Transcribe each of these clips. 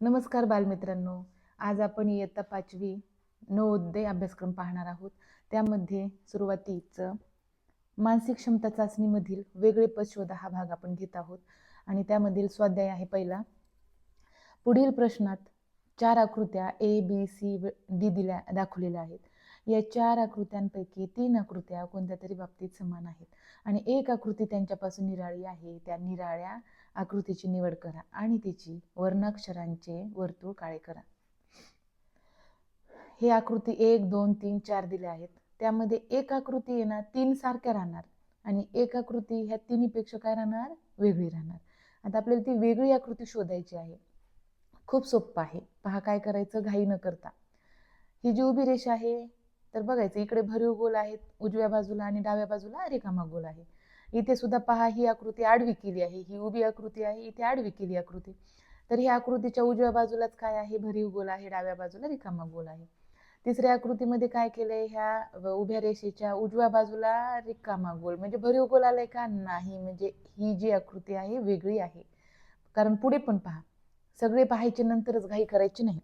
नमस्कार बालमित्रांनो. आज आपण इयत्ता पाचवी नवोदय अभ्यासक्रम पाहणार आहोत. त्यामध्ये सुरुवातीच मानसिक क्षमता चाचणीमधील वेगळे पद शोधा हा भाग आपण घेत आहोत. आणि त्यामधील स्वाध्याय आहे पहिला. पुढील प्रश्नात चार आकृत्या ए बी सी डी दिल्या दाखवलेल्या आहेत. या चार आकृत्यांपैकी तीन आकृत्या कोणत्या तरी बाबतीत समान आहेत. आणि एक आकृती त्यांच्यापासून निराळी आहे. त्या निराळ्या आकृतीची निवड करा आणि तिची वर्णाक्षरांचे वर्तुळ काळे करा. हे आकृती एक दोन तीन चार दिले आहेत. त्यामध्ये एक आकृती आहे ना तीन सारख्या राहणार. आणि एक आकृती ह्या तिन्हीपेक्षा काय राहणार? वेगळी राहणार. आता आपल्याला ती वेगळी आकृती शोधायची आहे. खूप सोपं आहे. पहा काय करायचं घाई न करता. ही जी उभी रेषा आहे तर बघायचं इकडे भरीव गोल आहेत उजव्या बाजूला आणि डाव्या बाजूला रिकामा गोल आहे. इथे सुद्धा पहा ही आकृती आडवी केली आहे ही उभी आकृती आहे इथे आडवी केली आकृती. तर ही आकृतीच्या उजव्या बाजूलाच काय आहे? भरीव गोल आहे डाव्या बाजूला रिकामा गोल आहे. तिसऱ्या आकृतीमध्ये काय केलंय? ह्या उभ्या रेषेच्या उजव्या बाजूला रिकामा गोल. म्हणजे भरीव गोल आलाय का? नाही. म्हणजे ही जी आकृती आहे वेगळी आहे. कारण पुढे पण पहा. सगळे पाहायचे नंतरच घाई करायची नाही.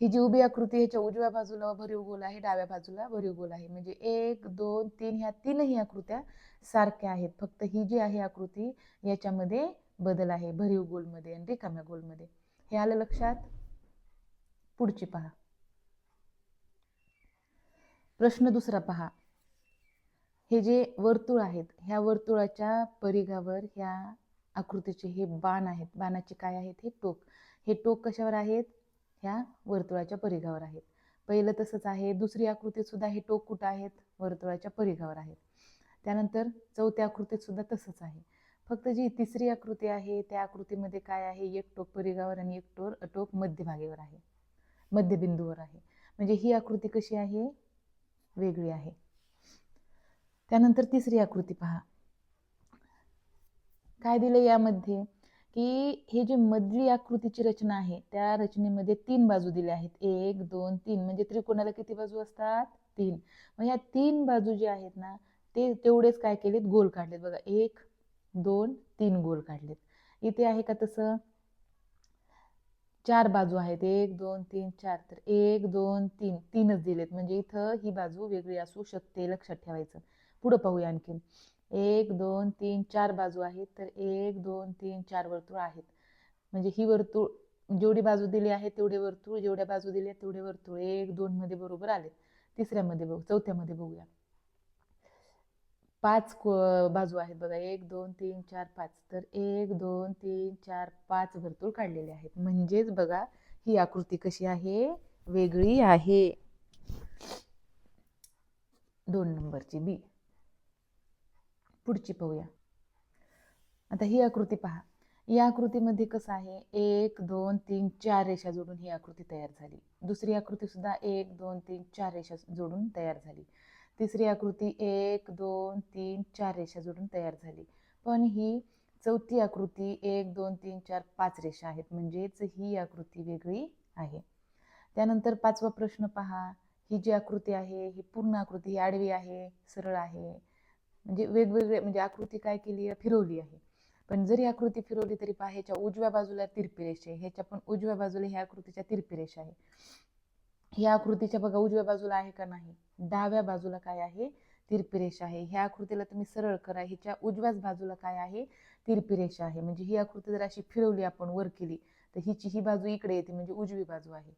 ही जी उभी आकृती ह्याच्या उजव्या बाजूला भरीव गोल आहे डाव्या बाजूला भरीव गोल आहे. म्हणजे एक दोन तीन ह्या तीनही आकृत्या सारख्या आहेत. फक्त ही जी आहे आकृती याच्यामध्ये बदल आहे भरीव गोलमध्ये आणि रिकाम्या गोलमध्ये. हे आलं लक्षात? पुढची पहा. प्रश्न दुसरा पहा. हे जे वर्तुळ आहेत ह्या वर्तुळाच्या परिघावर ह्या आकृतीचे हे बाण आहेत. बाणाचे काय आहेत? हे टोक. हे टोक कशावर आहेत? ह्या वर्तुळाच्या परिघावर आहेत. पहिलं तसंच आहे दुसरी आकृतीत सुद्धा हे टोक कुठं आहेत? वर्तुळाच्या परिघावर आहेत. त्यानंतर चौथ्या आकृतीत सुद्धा तसंच आहे. फक्त जी तिसरी आकृती आहे त्या आकृतीमध्ये काय आहे? एक टोक परिघावर आणि एक टोर टोक मध्यभागेवर आहे. मध्यबिंदूवर आहे. म्हणजे ही आकृती कशी आहे? वेगळी आहे. त्यानंतर तिसरी आकृती पहा. काय दिलं यामध्ये? की हे जे मधली आकृतीची रचना आहे त्या रचनेमध्ये तीन बाजू दिल्या आहेत. एक दोन तीन. म्हणजे त्रिकोणाला किती बाजू असतात? तीन. मग ह्या तीन बाजू जे आहेत ना ते तेवढेच काय केलेत? गोल काढलेत. बघा एक दोन तीन गोल काढलेत. इथे आहे का तसं? चार बाजू आहेत. एक दोन तीन चार. तर एक दोन तीन. तीनच दिलेत. म्हणजे इथं ही बाजू वेगळी असू शकते लक्षात ठेवायचं. पुढं पाहूया आणखीन. एक दोन तीन चार बाजू आहेत तर एक दोन तीन चार वर्तुळ आहेत. म्हणजे ही वर्तुळ जेवढी बाजू दिली आहे तेवढे वर्तुळ जेवढ्या बाजू दिल्या तेवढे वर्तुळ. एक दोन मध्ये बरोबर आले तिसऱ्यामध्ये बघू चौथ्यामध्ये बघूया. पाच बाजू आहेत बघा. एक दोन तीन चार पाच. तर एक दोन तीन चार पाच वर्तुळ काढलेले आहेत. म्हणजेच बघा ही आकृती कशी आहे? वेगळी आहे. दोन नंबरची बी. पुढची पाहूया. आता ही आकृती पहा. या आकृतीमध्ये कसं आहे? एक दोन तीन चार रेषा जोडून ही आकृती तयार झाली. दुसरी आकृती सुद्धा एक दोन तीन चार रेषा जोडून तयार झाली. तिसरी आकृती एक दोन तीन चार रेषा जोडून तयार झाली. पण ही चौथी आकृती एक दोन तीन चार पाच रेषा आहेत. म्हणजेच ही आकृती वेगळी आहे. त्यानंतर पाचवा प्रश्न पहा. ही जी आकृती आहे ही पूर्ण आकृती ही आडवी आहे सरळ आहे. म्हणजे वेगवेगळे म्हणजे आकृती काय केली आहे? फिरवली आहे. पण जरी आकृती फिरवली तरी पहा ह्याच्या उजव्या बाजूला तिरपी रेषा आहे. ह्याच्या पण उजव्या बाजूला ह्या आकृतीच्या तिरपी रेषा आहे. ह्या आकृतीच्या बघा उजव्या बाजूला आहे का नाही? डाव्या बाजूला काय आहे? तिरपी रेषा आहे. ह्या आकृतीला तुम्ही सरळ करा. ह्याच्या उजव्याच बाजूला काय आहे? तिरपी रेषा आहे. म्हणजे ही आकृती जर अशी फिरवली आपण वर केली तर हिची ही बाजू इकडे येते. म्हणजे उजवी बाजू आहे.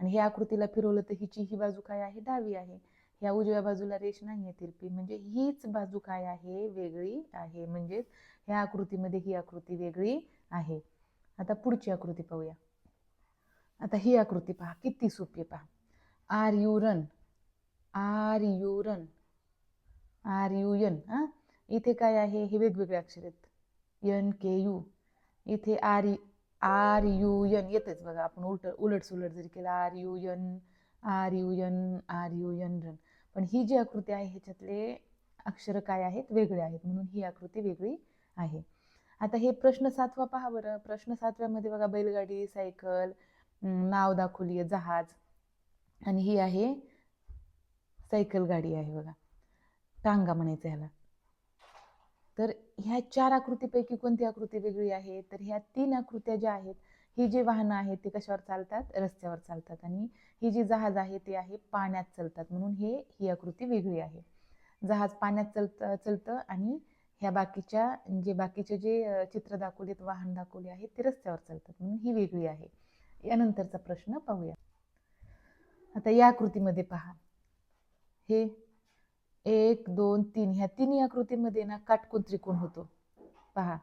आणि ह्या आकृतीला फिरवलं तर हिची ही बाजू काय आहे? डावी आहे. या उजव्या बाजूला रेष नाही आहे तिरपी. म्हणजे हीच बाजू काय आहे? वेगळी आहे. म्हणजेच ह्या आकृतीमध्ये ही आकृती वेगळी आहे. आता पुढची आकृती पाहूया. आता ही आकृती पहा. किती सोपी पहा. R युरन R U R U N हां? इथे काय आहे? हे वेगवेगळे अक्षर आहेत. N K U. इथे आर आर यू एन येतेच बघा. आपण उलट उलट सुलट जरी केलं R U N R U N R U N run. पण ही जी आकृती आहे ह्याच्यातले अक्षर काय आहेत? वेगळे आहेत. म्हणून ही आकृती वेगळी आहे. आता हे प्रश्न सातवा पहा बरं. प्रश्न सातव्यामध्ये बघा बैलगाडी सायकल नाव दाखवली आहे जहाज. आणि ही आहे सायकल गाडी आहे बघा. टांगा म्हणायचं ह्याला. तर ह्या चार आकृतीपैकी कोणती आकृती वेगळी आहे? तर ह्या तीन आकृत्या ज्या आहेत ही जी वाहनं आहेत ती कशावर चालतात? रस्त्यावर चालतात. आणि ही जी जहाज आहे ते आहे पाण्यात चालतात. म्हणून हे ही आकृती वेगळी आहे. जहाज पाण्यात चलतं चलतं आणि ह्या बाकीच्या जे बाकीचे जे चित्र दाखवलेत वाहन दाखवले आहेत ते रस्त्यावर चालतात. म्हणून ही वेगळी आहे. यानंतरचा प्रश्न पाहूया. आता या आकृतीमध्ये पहा. हे एक दोन तीन ह्या तिन्ही आकृतीमध्ये ना काटकोन त्रिकोण होतो. पहा.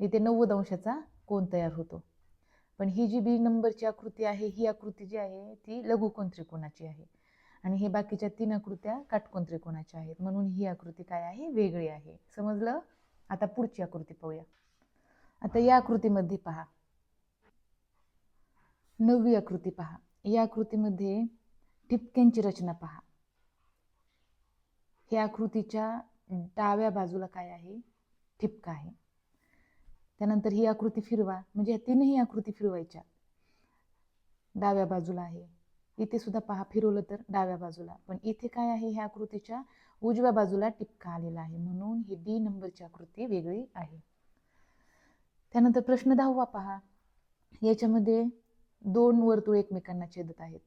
इथे नव्वद अंशाचा कोण तयार होतो. पण ही जी बी नंबरची आकृती आहे ही आकृती जी आहे ती लघुकोन त्रिकोणाची आहे. आणि हे बाकीच्या तीन आकृत्या काटकोन त्रिकोणाच्या आहेत. म्हणून ही आकृती काय आहे? वेगळी आहे. समजलं? आता पुढची आकृती पाहूया. आता या आकृतीमध्ये पहा. नववी आकृती पहा. या आकृतीमध्ये ठिपक्यांची रचना पहा. ह्या आकृतीच्या डाव्या बाजूला काय आहे? ठिपका आहे. त्यानंतर ही आकृती फिरवा. म्हणजे या तीनही आकृती फिरवायच्या. डाव्या बाजूला आहे. इथे सुद्धा पहा फिरवलं तर डाव्या बाजूला. पण इथे काय आहे? ह्या आकृतीच्या उजव्या बाजूला टिपका आलेला आहे. म्हणून ही डी नंबरची आकृती वेगळी आहे. त्यानंतर प्रश्न दहावा पहा. याच्यामध्ये दोन वर्तुळ एकमेकांना छेदत आहेत.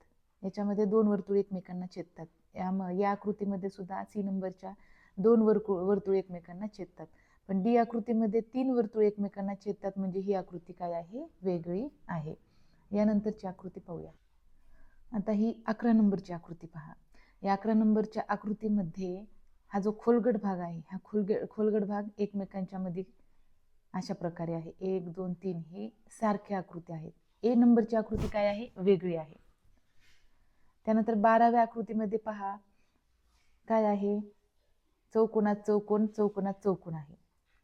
याच्यामध्ये दोन वर्तुळ एकमेकांना छेदतात. या या आकृतीमध्ये सुद्धा सी नंबरच्या दोन वर्तुळ वर्तुळ एकमेकांना छेदतात. पण डी आकृतीमध्ये तीन वर्तुळ एकमेकांना छेदतात म्हणजे ही आकृती काय आहे? वेगळी आहे. यानंतरची आकृती पाहूया. आता ही अकरा नंबरची आकृती पहा. या अकरा नंबरच्या आकृतीमध्ये हा जो खोलगट भाग आहे हा खोलगड खोलगट भाग एकमेकांच्या मध्ये अशा प्रकारे आहे. एक दोन तीन ही सारख्या आकृती आहेत. ए नंबरची आकृती काय आहे? वेगळी आहे. त्यानंतर बाराव्या आकृतीमध्ये पहा. काय आहे? चौकोनात चौकोन चौकोनात चौकोन आहे.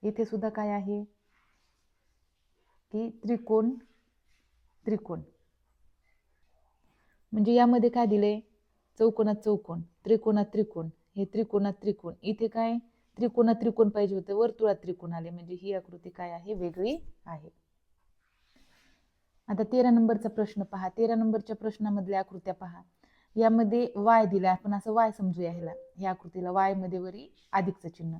इथे सुद्धा काय आहे? की त्रिकोण त्रिकोण. म्हणजे यामध्ये काय दिले? चौकोनात चौकोन त्रिकोणात त्रिकोण हे त्रिकोणात त्रिकोण इथे काय? त्रिकोणात त्रिकोण पाहिजे होतं. वर्तुळात त्रिकोण आले. म्हणजे ही आकृती काय आहे? वेगळी आहे. आता तेरा नंबरचा प्रश्न पहा. तेरा नंबरच्या प्रश्नामधल्या आकृत्या पहा. यामध्ये वाय दिला आपण असं वाय समजूया ह्याला. ह्या आकृतीला वायमध्ये वरी अधिकचं चिन्ह.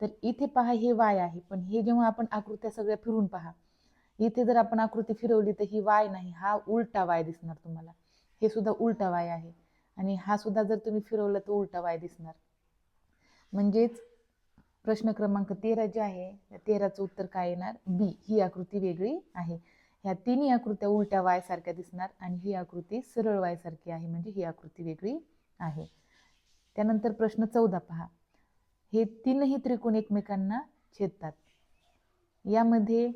तर इथे पहा हे वाय आहे. पण हे जेव्हा आपण आकृत्या सगळ्या फिरून पहा इथे जर आपण आकृती फिरवली तर ही वाय नाही हा उलटा वाय दिसणार तुम्हाला. हे सुद्धा उलटा वाय आहे. आणि हा सुद्धा जर तुम्ही फिरवलं तर उलटा वाय दिसणार. म्हणजेच प्रश्न क्रमांक तेरा जे आहे त्या तेराचं उत्तर काय येणार? बी. ही आकृती वेगळी आहे. ह्या तिन्ही आकृत्या उलट्या वाय सारख्या दिसणार आणि ही आकृती सरळ वाय सारखी आहे. म्हणजे ही आकृती वेगळी आहे. त्यानंतर प्रश्न चौदा पहा. हे तीनही त्रिकोण एकमेकांना छेदतात. यामध्ये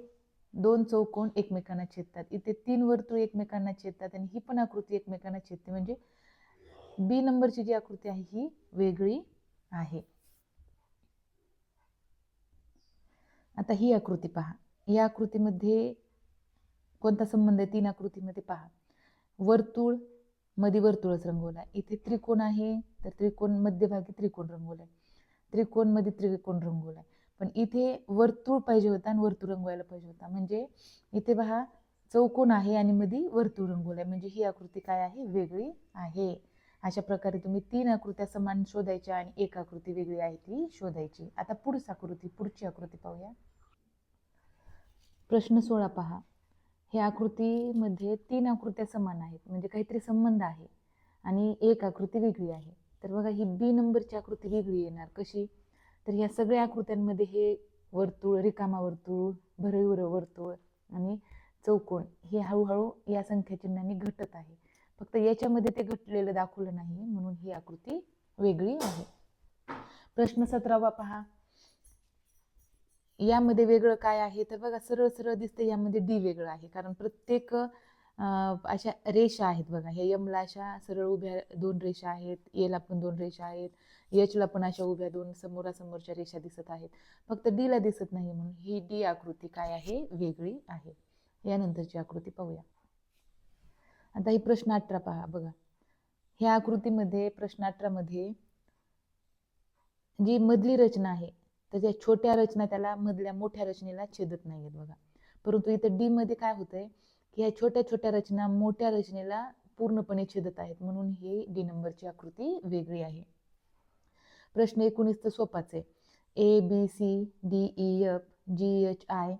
दोन चौकोन एकमेकांना छेदतात. इथे तीन वर्तुळ एकमेकांना छेदतात आणि ही पण आकृती एकमेकांना छेदते. म्हणजे बी नंबरची जी आकृती आहे ही वेगळी आहे. आता ही आकृती पहा. या आकृतीमध्ये कोणता संबंध आहे? तीन आकृतीमध्ये पहा. वर्तुळमध्ये वर्तुळच रंगवला इथे त्रिकोण आहे तर त्रिकोण मध्यभागी त्रिकोण रंगवलाय आहे. त्रिकोणमध्ये त्रिकोण रंगवलाय पण इथे वर्तुळ पाहिजे होता आणि वर्तुळ रंगवायला पाहिजे होता. म्हणजे इथे पहा चौकोन आहे आणि मध्ये वर्तुळ रंगवलाय म्हणजे ही आकृती काय आहे? वेगळी आहे. अशा प्रकारे तुम्ही तीन आकृत्या समान शोधायच्या आणि एक आकृती वेगळी आहे ती शोधायची. आता पुढच आकृती पुढची आकृती पाहूया. प्रश्न सोळा पहा. ह्या आकृतीमध्ये तीन आकृत्या समान आहेत. म्हणजे काहीतरी संबंध आहे आणि एक आकृती वेगळी आहे. तर बघा ही बी नंबरची आकृती वेगळी येणार. कशी? तर ह्या सगळ्या आकृत्यांमध्ये हे वर्तुळ रिकामा वर्तुळ भरविर वर्तुळ आणि चौकोन हे हळूहळू या संख्याचिन्हाने घटत आहे. फक्त याच्यामध्ये ते घटलेलं दाखवलं नाही म्हणून ही आकृती वेगळी आहे. प्रश्न सतरावा पहा. यामध्ये वेगळं काय आहे? तर बघा सरळ सरळ दिसतं यामध्ये डी वेगळं आहे. कारण प्रत्येक अशा रेषा आहेत बघा. ह्या यमला अशा सरळ उभ्या दोन रेषा आहेत एला पण दोन रेषा आहेत यचला पण अशा उभ्या दोन समोरासमोरच्या रेषा दिसत आहेत. फक्त डीला दिसत नाही म्हणून ही डी आकृती काय आहे? वेगळी आहे. यानंतरची आकृती पाहूया. आता ही प्रश्न अठरा पहा बघा. ह्या आकृतीमध्ये प्रश्न अठरामध्ये जी मधली रचना आहे तर त्या छोट्या रचना त्याला मधल्या मोठ्या रचनेला छेदत नाहीयेत बघा. परंतु इथं डी मध्ये काय होतंय? की ह्या छोट्या छोट्या रचना मोठ्या रचनेला पूर्णपणे छेदत आहेत. म्हणून ही डी नंबरची आकृती वेगळी आहे. प्रश्न एकोणीस तर सोपाच आहे. A B C D E F G H I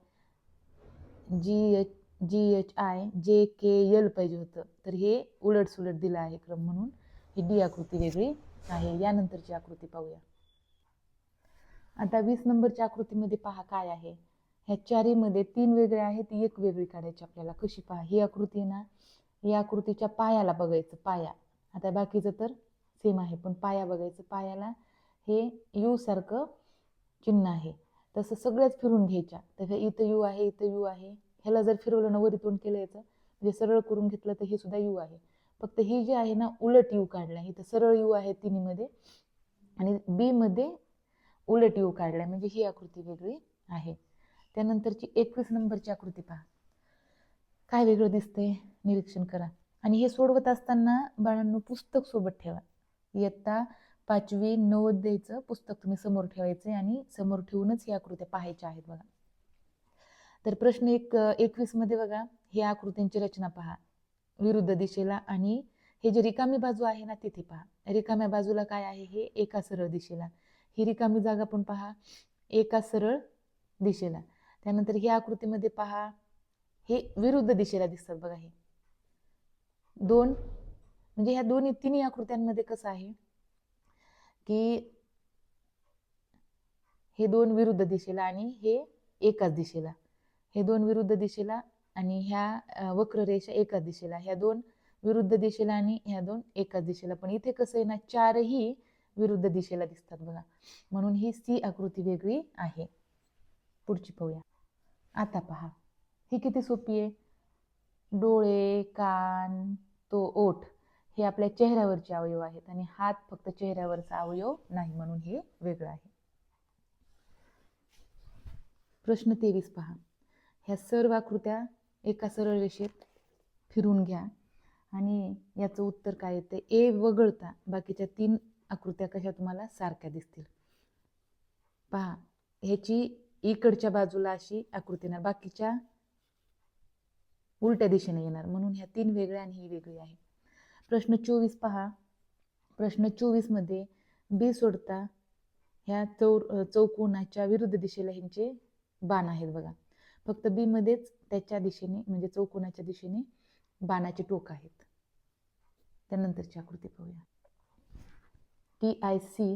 G H G H I J K L पाहिजे होतं. तर हे उलट सुलट दिलं आहे क्रम म्हणून. ही डी आकृती वेगळी आहे. यानंतरची आकृती पाहूया. आता वीस नंबरच्या आकृतीमध्ये पहा काय आहे. ह्या चारीमध्ये तीन वेगळे आहेत ती एक वेगळी काढायची आपल्याला. कशी पहा ही आकृती आहे ना या आकृतीच्या पायाला बघायचं पाया. आता बाकीचं तर सेम आहे पण पाया बघायचं पायाला हे यू सारखं चिन्ह आहे. तसं सगळ्याच फिरून घ्यायच्या. तर इथं यू आहे इथं यू आहे. ह्याला जर फिरवलं ना वरीतून केलं याचं म्हणजे सरळ करून घेतलं तर हे सुद्धा यू आहे. फक्त ही जी आहे ना उलट यू काढला इथं सरळ यू आहे तिन्हीमध्ये आणि बी मध्ये उलट यू काढलाय. म्हणजे ही आकृती वेगळी आहे. त्यानंतरची एकवीस नंबरची आकृती पहा. काय वेगळं दिसते निरीक्षण करा. आणि हे सोडवत असताना बाळांनो पुस्तक सोबत ठेवा. इयत्ता पाचवी नवोदयचं पुस्तक तुम्ही समोर ठेवायचे आणि समोर ठेवूनच ही आकृत्या पाहायच्या आहेत बघा. तर प्रश्न एक एकवीसमध्ये बघा. ही आकृत्यांची रचना पहा. विरुद्ध दिशेला आणि हे जे रिकामी बाजू आहे ना तिथे पहा. रिकाम्या बाजूला काय आहे हे? एका सरळ दिशेला. ही रिकामी जागा पण पहा. एका सरळ दिशेला. त्यानंतर ह्या आकृतीमध्ये पहा. हे विरुद्ध दिशेला दिसतात बघा हे. दोन म्हणजे ह्या दोन्ही तिन्ही आकृत्यांमध्ये कसं आहे? की हे दोन विरुद्ध दिशेला आणि हे एकाच दिशेला. हे दोन विरुद्ध दिशेला आणि ह्या वक्र वक्ररेषा एकाच दिशेला. ह्या दोन विरुद्ध दिशेला आणि ह्या दोन एकाच दिशेला. पण इथे कसं आहे ना चारही विरुद्ध दिशेला दिसतात बघा. म्हणून ही सी आकृती वेगळी आहे. पुढची पाहूया. आता पहा. ही किती सोपी आहे? डोळे कान तो ओठ हे आपल्या चेहऱ्यावरचे अवयव आहेत आणि हात फक्त चेहऱ्यावरचा अवयव नाही म्हणून हे वेगळं आहे. प्रश्न तेवीस पहा. ह्या सर्व आकृत्या एका सरळ रेषेत फिरून घ्या आणि याचं उत्तर काय येतं ए वगळता बाकीच्या तीन आकृत्या कशा तुम्हाला सारख्या दिसतील? पहा. ह्याची इकडच्या बाजूला अशी आकृती येणार. बाकीच्या उलट्या दिशेने येणार. म्हणून ह्या तीन वेगळ्या आणि ही वेगळी आहे. प्रश्न चोवीस पहा. प्रश्न चोवीसमध्ये बी सोडता ह्या चौ चौकोनाच्या विरुद्ध दिशेला ह्यांचे बाण आहेत बघा. फक्त बी मध्येच त्याच्या दिशेने म्हणजे चौकोनाच्या दिशेने बाणाचे टोक आहेत. त्यानंतरची आकृती पाहूया. T I C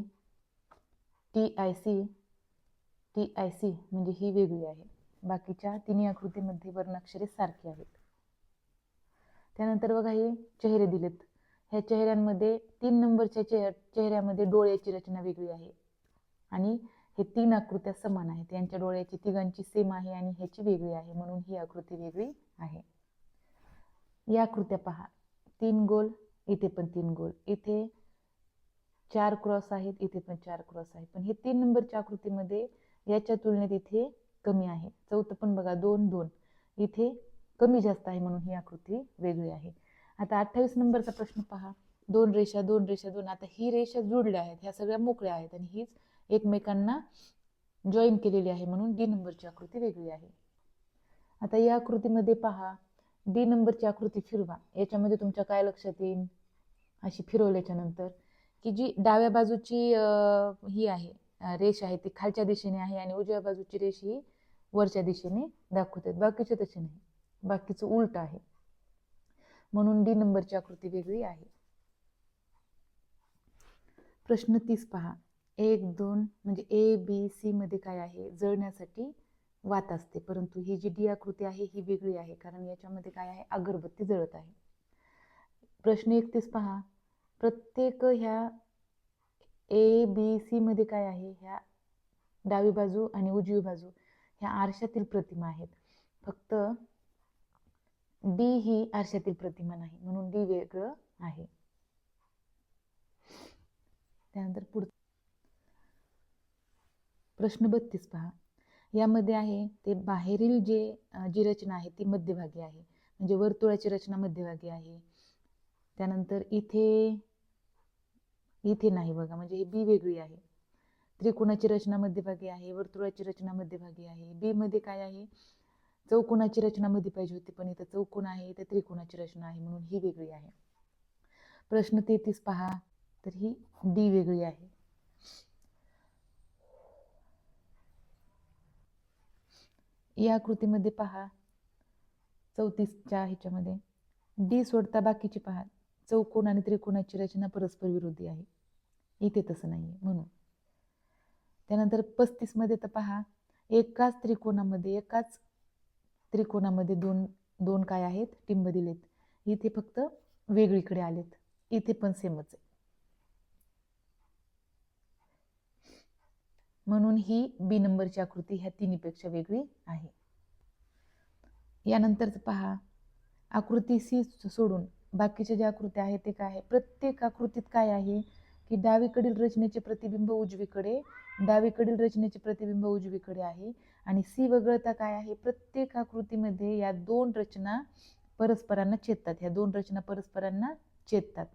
T I C T I C म्हणजे ही वेगळी आहे. बाकीच्या तिन्ही आकृतीमध्ये वर्णाक्षरे सारखी आहेत. त्यानंतर बघा हे चेहरे दिलेत. ह्या चेहऱ्यांमध्ये तीन नंबरच्या चेह चेहऱ्यामध्ये डोळ्याची रचना वेगळी आहे. आणि हे तीन आकृत्या समान आहेत. यांच्या डोळ्याची तिघांची सेम आहे आणि ह्याची वेगळी आहे म्हणून ही आकृती वेगळी आहे. या आकृत्या पहा. तीन गोल इथे पण तीन गोल. इथे चार क्रॉस आहेत इथे पण चार क्रॉस आहेत. पण हे तीन नंबरच्या आकृतीमध्ये याच्या तुलनेत इथे कमी आहे. चौथं पण बघा दोन दोन. इथे कमी जास्त आहे म्हणून ही आकृती वेगळी आहे. आता अठ्ठावीस नंबरचा प्रश्न पहा. दोन रेषा दोन रेषा दोन. आता ही रेषा जुडल्या आहेत ह्या सगळ्या मोकळ्या आहेत आणि हीच एकमेकांना जॉईन केलेली आहे म्हणून डी नंबरची आकृती वेगळी आहे. आता या आकृतीमध्ये पहा. डी नंबरची आकृती फिरवा. याच्यामध्ये तुमच्या काय लक्षात येईल? अशी फिरवल्याच्या नंतर की जी डाव्या बाजूची ही आहे. रेष आहे ती खालच्या दिशेने आहे आणि उजव्या बाजूची रेष ही वरच्या दिशेने दाखवतात बाकीचे तसे नाही. बाकीचं उलट आहे. म्हणून डी नंबरची आकृती वेगळी आहे. प्रश्न तीस पहा. एक दोन म्हणजे ए बी सी मध्ये काय आहे? जळण्यासाठी वात असते. परंतु ही जी डी आकृती आहे ही वेगळी आहे. कारण याच्यामध्ये काय आहे? अगरबत्ती जळत आहे. प्रश्न एकतीस पहा. प्रत्येक ह्या ए बी सी मध्ये काय आहे? ह्या डावी बाजू आणि उजवी बाजू ह्या आरशातील प्रतिमा आहेत. फक्त डी ही आरशातील प्रतिमा नाही म्हणून डी वेगळं आहे. त्यानंतर पुढ प्रश्न बत्तीस पहा. यामध्ये आहे ते बाहेरील जे जी रचना आहे ती मध्यभागी आहे. म्हणजे वर्तुळाची रचना मध्यभागी आहे. त्यानंतर इथे इथे नाही बघा. म्हणजे ही बी वेगळी आहे. त्रिकोणाची रचना मध्यभागी आहे वर्तुळाची रचना मध्यभागी आहे. बी मध्ये काय आहे? चौकोनाची रचना मध्ये पाहिजे होती पण इथं चौकोन आहे इथं त्रिकोणाची रचना आहे म्हणून ही वेगळी आहे. प्रश्न तेहतीस पहा तर ही डी वेगळी आहे. या आकृतीमध्ये पहा चौतीसच्या ह्याच्यामध्ये. डी सोडता बाकीची पहा. चौकोन आणि त्रिकोणाची रचना परस्पर विरोधी आहे. इथे तसं नाही आहे म्हणून त्यानंतर पस्तीसमध्ये तर पहा एकाच त्रिकोणामध्ये एकाच त्रिकोणामध्ये दोन दोन काय आहेत? टिंब दिलेत. इथे फक्त वेगळीकडे आलेत. इथे पण सेमच आहे. म्हणून ही बी नंबरची आकृती ह्या तिन्हीपेक्षा वेगळी आहे. यानंतरच पहा आकृती सी सोडून बाकीच्या ज्या आकृत्या आहेत ते काय आहे? प्रत्येक आकृतीत काय आहे की डावीकडील रचनेचे प्रतिबिंब उजवीकडे डावीकडील रचनेचे प्रतिबिंब उजवीकडे आहे आणि सी वगळता काय आहे? प्रत्येक आकृतीमध्ये या दोन रचना परस्परांना छेदतात. ह्या दोन रचना परस्परांना छेदतात.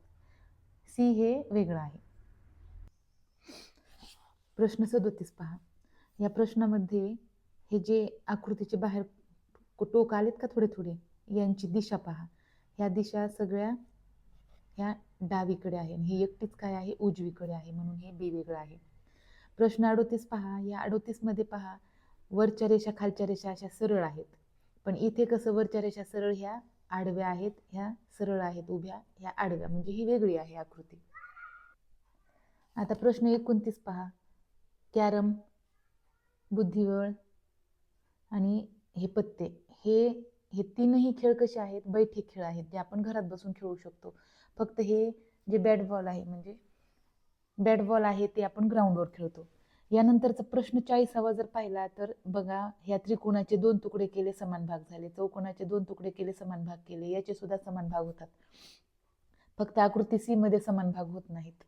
सी हे वेगळं आहे. प्रश्न सदोतीस पहा. या प्रश्नामध्ये हे जे आकृतीचे बाहेर टोक आलेत का थोडे थोडे? यांची दिशा पहा. ह्या दिशा सगळ्या ह्या डावीकडे आहे आणि ही एकटीच काय आहे? उजवीकडे आहे म्हणून हे बी वेगळं आहे. प्रश्न अडोतीस पहा. या अडोतीसमध्ये पहा वरच्या रेषा खालच्या रेषा अशा सरळ आहेत. पण इथे कसं वरच्या रेषा सरळ ह्या आडव्या आहेत ह्या सरळ आहेत उभ्या ह्या आडव्या. म्हणजे ही वेगळी आहे आकृती. आता प्रश्न एकोणतीस पहा. कॅरम बुद्धिबळ आणि हे पत्ते हे हे तीनही खेळ कसे आहेत? बैठे खेळ आहेत जे आपण घरात बसून खेळू शकतो. फक्त हे जे बॅट बॉल आहे म्हणजे बॅट बॉल आहे ते आपण ग्राउंडवर खेळतो. यानंतरचा प्रश्न चाळीसावा जर पाहिला तर बघा ह्या त्रिकोणाचे दोन तुकडे केले समान भाग झाले. चौकोनाचे दोन तुकडे केले समान भाग केले. याचे सुद्धा समान भाग होतात. फक्त आकृती सी मध्ये समान भाग होत नाहीत.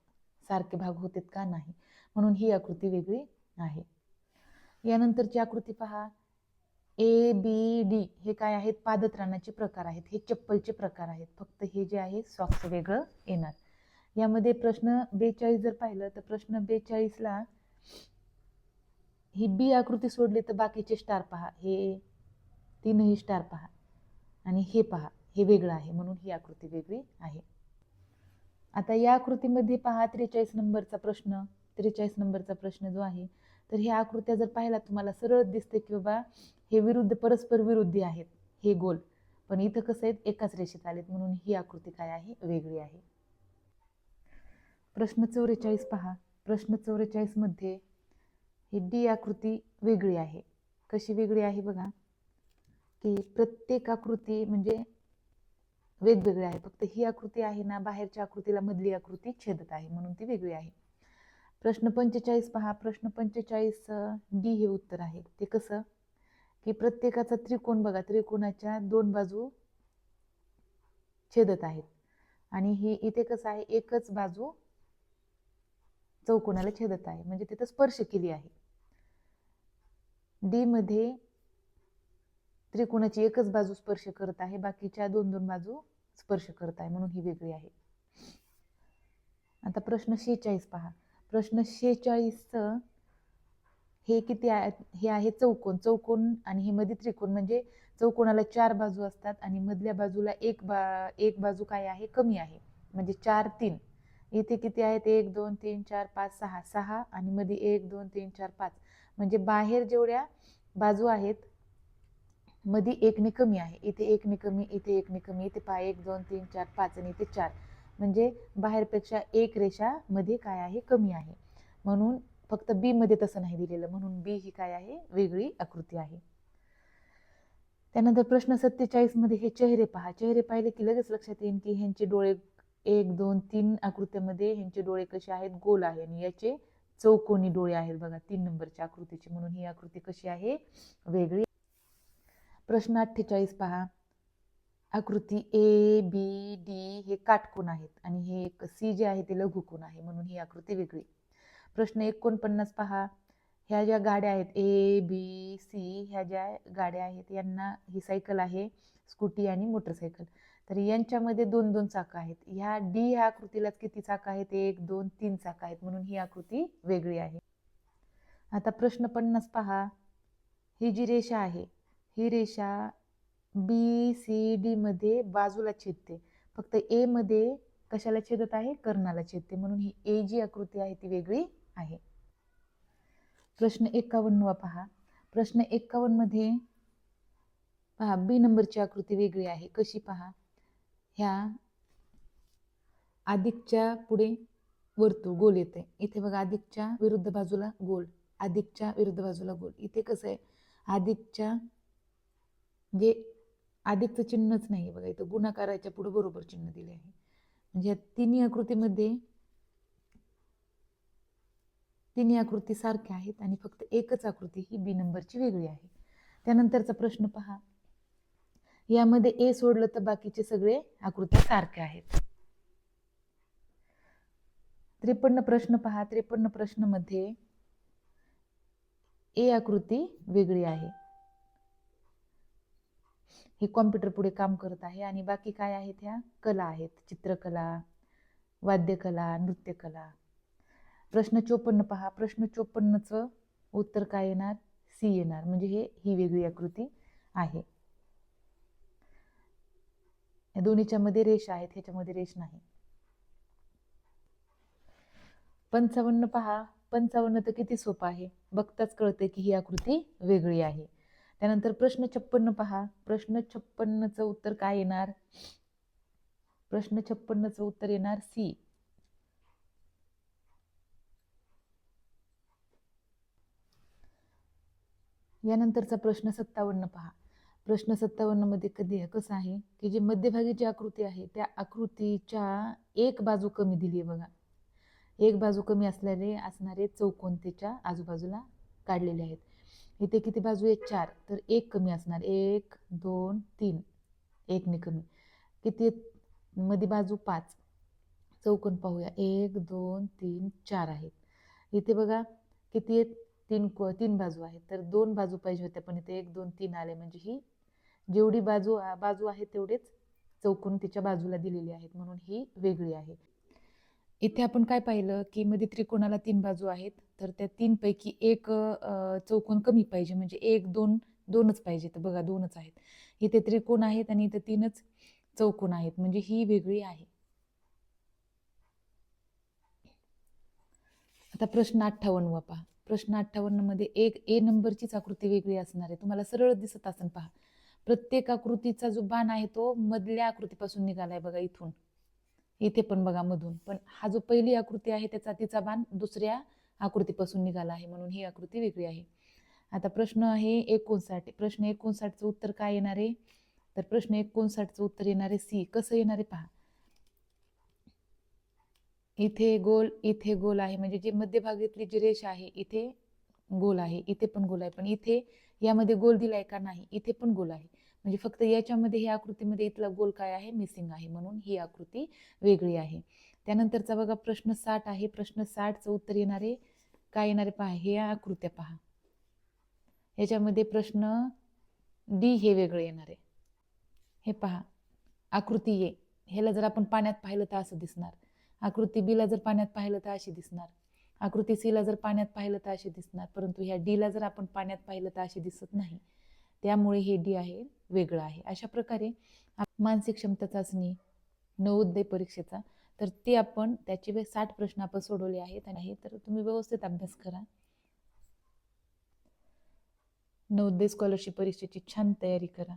सारखे भाग होतात का? नाही. म्हणून ही आकृती वेगळी आहे. यानंतरची आकृती पहा. ए बी डी हे काय आहेत? पादत्राणाचे प्रकार आहेत. हे चप्पलचे प्रकार आहेत. फक्त हे जे आहे सॉक्स वेगळं येणार. यामध्ये प्रश्न बेचाळीस जर पाहिलं तर प्रश्न बेचाळीसला ही बी आकृती सोडली तर बाकीचे स्टार पहा. हे तीनही स्टार पहा. आणि हे पहा. हे वेगळं आहे म्हणून ही आकृती वेगळी आहे. आता या आकृतीमध्ये पहा त्रेचाळीस नंबरचा प्रश्न. त्रेचाळीस नंबरचा प्रश्न जो आहे तर ह्या आकृत्या जर पाहिला तुम्हाला सरळ दिसते की बाबा हे विरुद्ध परस्पर विरुद्धी आहेत हे गोल. पण इथं कसं आहेत एकाच रेषेत आलेत म्हणून ही आकृती काय आहे? वेगळी आहे. प्रश्न चौवेचाळीस पहा. प्रश्न चौवेचाळीसमध्ये ही डी आकृती वेगळी आहे. कशी वेगळी आहे बघा. की प्रत्येक आकृती म्हणजे वेगवेगळी आहे. फक्त ही आकृती आहे ना बाहेरच्या आकृतीला मधली आकृती छेदत आहे म्हणून ती वेगळी आहे. प्रश्न पंचेचाळीस पहा. प्रश्न पंचेचाळीस डी हे उत्तर आहे. ते कसं? की प्रत्येकाचा त्रिकोण बघा. त्रिकोणाच्या दोन बाजू छेदत आहेत. आणि हे इथे कसं आहे? एकच बाजू चौकोनाला छेदत आहे. म्हणजे तिथं स्पर्श केली आहे. डी मध्ये त्रिकोणाची एकच बाजू स्पर्श करत आहे. बाकीच्या दोन दोन बाजू स्पर्श करत आहे. म्हणून ही वेगळी आहे. आता प्रश्न शेहेचाळीस पहा. प्रश्न शेचाळीसचं हे किती आहे हे आहे चौकोन. चौकोन आणि हे मध्ये त्रिकोण म्हणजे चौकोनाला चार बाजू असतात आणि मधल्या बाजूला एक बा एक बाजू काय आहे? कमी आहे. म्हणजे चार तीन. इथे किती आहेत? एक दोन तीन चार पाच सहा. सहा आणि मध्ये एक दोन तीन चार पाच. म्हणजे बाहेर जेवढ्या बाजू आहेत मध्ये एकने कमी आहे. इथे एकने कमी इथे एकने कमी. इथे पहा एक दोन तीन चार पाच आणि इथे चार. म्हणजे बाहेरपेक्षा एक रेषा मध्ये काय आहे? कमी आहे. म्हणून फक्त बी मध्ये तसं नाही दिलेलं. म्हणून बी ही काय आहे? वेगळी आकृती आहे. त्यानंतर प्रश्न सत्तेचाळीसमध्ये हे चेहरे पहा. चेहरे पाहिले की लगेच लक्षात येईल की ह्यांचे डोळे एक दोन तीन आकृत्यामध्ये ह्यांचे डोळे कसे आहेत? गोल आहे. आणि याचे चौकोनी डोळे आहेत बघा. तीन नंबरच्या आकृतीचे. म्हणून ही आकृती कशी आहे? वेगळी. प्रश्न अठ्ठेचाळीस पहा. आकृती ए बी डी हे काटकोण आहेत आणि हे एक सी जे आहे ते लघुकोण आहे म्हणून ही आकृती वेगळी. प्रश्न एकोणपन्नास पहा. ह्या ज्या गाड्या आहेत ए बी सी ह्या ज्या गाड्या आहेत यांना ही सायकल आहे स्कूटी आणि मोटरसायकल. तर यांच्यामध्ये दोन दोन चाकं आहेत. ह्या डी ह्या आकृतीलाच किती चाकं आहेत? एक दोन तीन चाकं आहेत म्हणून ही आकृती वेगळी आहे. आता प्रश्न पन्नास पहा. ही जी रेषा आहे ही रेषा बी सी डी मध्ये बाजूला छेदते. फक्त ए मध्ये कशाला छेदत आहे? कर्णाला छेदते. म्हणून ही ए जी आकृती आहे ती वेगळी आहे. प्रश्न एकावन्नवा पहा. प्रश्न एकावन्नमध्ये पहा बी नंबरची आकृती वेगळी आहे. कशी पहा? ह्या अधिकच्या पुढे वर्तुळ गोल येते. इथे बघा अधिकच्या विरुद्ध बाजूला गोल. अधिकच्या विरुद्ध बाजूला गोल. इथे कसं आहे? अधिकच्या जे अधिकचं चिन्हच नाही बघा इथं. गुणाकाराच्या पुढे बरोबर चिन्ह दिले आहे. म्हणजे या तिन्ही आकृतीमध्ये तिन्ही आकृती सारख्या आहेत आणि फक्त एकच आकृती ही बी नंबरची वेगळी आहे. त्यानंतरचा प्रश्न पहा. यामध्ये ए सोडलं तर बाकीचे सगळे आकृत्या सारख्या आहेत. त्रेपन्न प्रश्न पहा. त्रेपन्न प्रश्नमध्ये ए आकृती वेगळी आहे. हे कॉम्प्युटर पुढे काम करत आहे आणि बाकी काय आहेत ह्या? कला आहेत. चित्रकला वाद्यकला नृत्यकला. प्रश्न चोपन्न पहा. प्रश्न चोपन्नचं उत्तर काय येणार? सी येणार. म्हणजे हे ही वेगळी आकृती आहे. या दोन्हीच्या मध्ये रेष आहेत. ह्याच्यामध्ये रेष नाही. पंचावन्न पहा. पंचावन्न तर किती सोपं आहे? बघताच कळते की ही आकृती वेगळी आहे. त्यानंतर प्रश्न छप्पन्न पहा. प्रश्न छप्पन्नचं उत्तर काय येणार? प्रश्न छप्पन्नचं उत्तर येणार सी यानंतरचा प्रश्न सत्तावन्न पहा. प्रश्न सत्तावन्नमध्ये कधी कसं आहे की जी मध्यभागी जी आकृती आहे त्या आकृतीच्या एक बाजू कमी दिली आहे बघा. एक बाजू कमी असलेले असणारे चौकोन त्याच्या आजूबाजूला काढलेले आहेत. इथे किती बाजू आहेत? चार. तर एक कमी असणार. एक दोन तीन. एकने कमी. किती मध्ये बाजू पाच. चौकोन पाहूया. एक दोन तीन चार आहेत. इथे बघा किती आहेत? तीन को तीन बाजू आहेत. तर दोन बाजू पाहिजे होत्या पण इथे एक दोन तीन आले. म्हणजे ही जेवढी बाजू बाजू आहे तेवढेच चौकोन तिच्या बाजूला दिलेली आहेत. म्हणून ही वेगळी आहे. इथे आपण काय पाहिलं की मध्ये त्रिकोणाला तीन बाजू आहेत तर त्या तीनपैकी एक चौकोन कमी पाहिजे म्हणजे एक दोन दोनच पाहिजे. तर बघा दोनच आहेत. इथे त्रिकोण आहेत आणि इथे तीनच चौकोन आहेत. म्हणजे ही वेगळी आहे. आता प्रश्न अठ्ठावन्न पहा. प्रश्न अठ्ठावन्नमध्ये एक ए नंबरचीच आकृती वेगळी असणार आहे. तुम्हाला सरळ दिसत असेल पहा. प्रत्येक आकृतीचा जो बाण आहे तो मधल्या आकृतीपासून निघालाय बघा इथून. इथे पण बघा मधून. पण हा जो पहिली आकृती आहे त्याचा तिचा बाण दुसऱ्या आकृतीपासून निघाला आहे म्हणून ही आकृती वेगळी आहे. आता प्रश्न आहे एकोणसाठ. प्रश्न एकोणसाठचं उत्तर काय येणार आहे? तर प्रश्न एकोणसाठचं उत्तर येणार आहे सी. कसं येणार आहे पहा. इथे गोल इथे गोल आहे. म्हणजे जी मध्यभागातली जी रेष आहे इथे गोल आहे. इथे पण गोल आहे. पण इथे यामध्ये गोल दिलाय का नाही? इथे पण गोल आहे. म्हणजे फक्त याच्यामध्ये ह्या आकृतीमध्ये इथला गोल काय आहे? मिसिंग आहे म्हणून ही आकृती वेगळी आहे. त्यानंतरचा बघा प्रश्न साठ आहे. प्रश्न साठचं उत्तर येणारे काय येणारे पहा? हे आकृत्या पहा. याच्यामध्ये प्रश्न डी हे वेगळं येणार. आहे हे पहा. आकृती ए ह्याला जर आपण पाण्यात पाहिलं तर असं दिसणार. आकृती बीला जर पाण्यात पाहिलं तर अशी दिसणार. आकृती सीला जर पाण्यात पाहिलं तर अशी दिसणार. परंतु ह्या डीला जर आपण पाण्यात पाहिलं तर अशी दिसत नाही. त्यामुळे हे डी आहे. वेगळं आहे. अशा प्रकारे मानसिक क्षमता चाचणी नवोदय परीक्षेचा तर ते आपण त्याचे साठ प्रश्न आपण सोडवले आहेत आणि तर तुम्ही व्यवस्थित अभ्यास करा. नवोदय स्कॉलरशिप परीक्षेची छान तयारी करा.